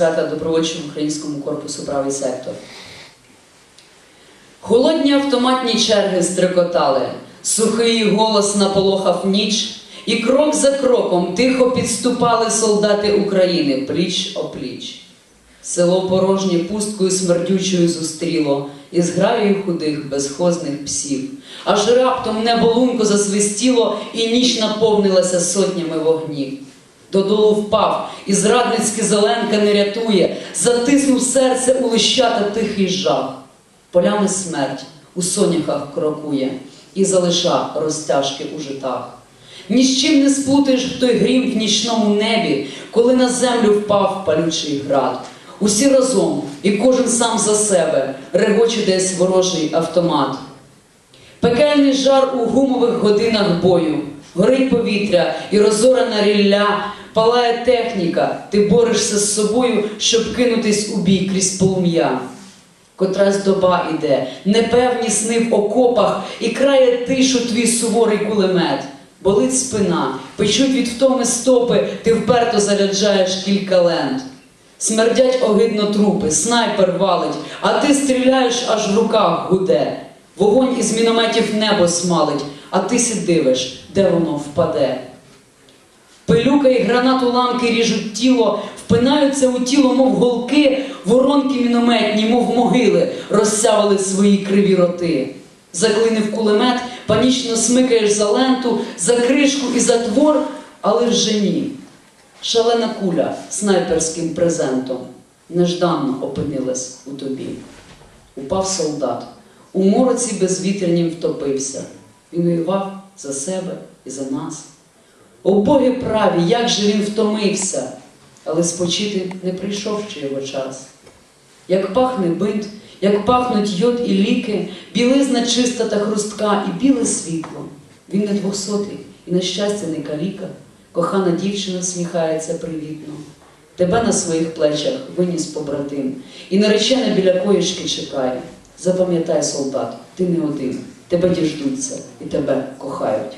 свята добровольчому українському корпусу правий сектор. Холодні автоматні черги стрекотали, сухий голос наполохав ніч, і крок за кроком тихо підступали солдати України пліч опліч. Село порожнє пусткою смердючою зустріло, і зграєю худих безхозних псів. Аж раптом небо лунко засвистіло, і ніч наповнилася сотнями вогнів. Додолу впав, і зрадницьки зеленка не рятує, затиснув серце у лищата тихий жах. Полями смерть у соняхах крокує, і залиша розтяжки у житах. Ні з чим не сплутаєш той грім в нічному небі, коли на землю впав палючий град. Усі разом, і кожен сам за себе, регоче десь ворожий автомат. Пекельний жар у гумових годинах бою, горить повітря і розорана рілля, палає техніка, ти борешся з собою, щоб кинутись у бій крізь полум'я. Котрась доба іде, непевні сни в окопах, і крає тишу твій суворий кулемет. Болить спина, печуть від втоми стопи, ти вперто заряджаєш кілька лент. Смердять огидно трупи, снайпер валить, а ти стріляєш, аж в руках гуде. Вогонь із мінометів небо смалить, а ти сі дивиш, де воно впаде. Пилюка і гранат уламки ріжуть тіло, впинаються у тіло, мов голки, воронки мінометні, мов могили, розсявили свої криві роти. Заклинив кулемет, панічно смикаєш за ленту, за кришку і за твор, але вже ні. Шалена куля снайперським презентом нежданно опинилась у тобі. Упав солдат, у мороці безвітрянім втопився. Він воював за себе і за нас. О Боги праві, як же він втомився, але спочити не прийшов ще його час. Як пахне бинт, як пахнуть йод і ліки, білизна чиста та хрустка і біле світло. Він не двохсотий і, на щастя, не каліка. Кохана дівчина сміхається привітно. Тебе на своїх плечах виніс побратим, і наречена біля коїшки чекає. Запам'ятай, солдат, ти не один, тебе діждуться і тебе кохають.